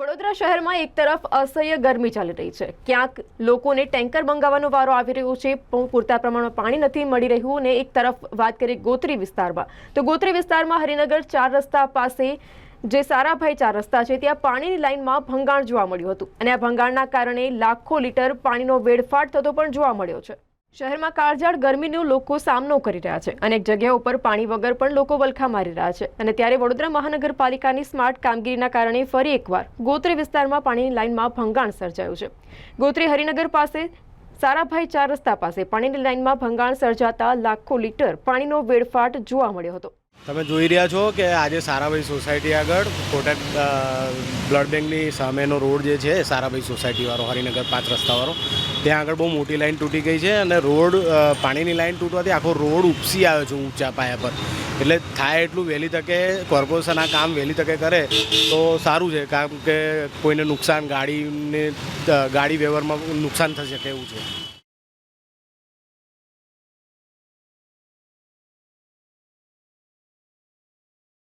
વડોદરા શહેરમાં એક તરફ અસહ્ય ગરમી ચાલી રહી છે. ક્યાંક લોકોને ટેન્કર મંગાવવાનો વારો આવી રહ્યો છે પૂરતા પ્રમાણમાં પાણી નથી મળી રહ્યું અને એક તરફ વાત કરીએ ગોત્રી વિસ્તારમાં. તો ગોત્રી વિસ્તારમાં હરિનગર ચાર રસ્તા પાસે જે સારાભાઈ ચાર રસ્તા છે, ત્યાં પાણીની લાઇનમાં ભંગાણ જોવા મળ્યું હતું. અને આ ભંગાણના કારણે લાખો લીટર પાણીનો વેડફાટ થતો પણ જોવા મળ્યો છે. શહેરમાં કાળઝાળ ગરમીનો લોકો સામનો કરી રહ્યા છે. અનેક જગ્યાઓ પર પાણી વગર પણ લોકો વલખા મારી રહ્યા છે. અને ત્યારે વડોદરા મહાનગરપાલિકાની સ્માર્ટ કામગીરીના કારણે ફરી એકવાર ગોત્રી વિસ્તારમાં પાણીની લાઇનમાં ભંગાણ સર્જાયું છે. ગોત્રી હરિનગર પાસે, સારાભાઈ ચાર રસ્તા પાસે પાણીની લાઇનમાં ભંગાણ સર્જાતા લાખો લીટર પાણીનો વેડફાટ જોવા મળ્યો હતો. તમે જોઈ રહ્યા છો કે આજે સારાભાઈ સોસાયટી આગળ કોટક બ્લડ બેંકની સામેનો રોડ જે છે સારાભાઈ સોસાયટીવાળો, હરિનગર પાંચ રસ્તાવાળો ત્યાં આગળ બહુ મોટી લાઈન તૂટી ગઈ છે અને રોડ પાણીની લાઈન તૂટવાથી આખો રોડ ઉપસી આવ્યો છે ઊંચા પાયા પર. એટલે થાય એટલું વહેલી તકે કોર્પોરેશન આ કામ વહેલી તકે કરે તો સારું છે કારણ કે કોઈને નુકસાન ગાડીને ગાડી વ્યવહારમાં નુકસાન થઈ શકે એવું છે.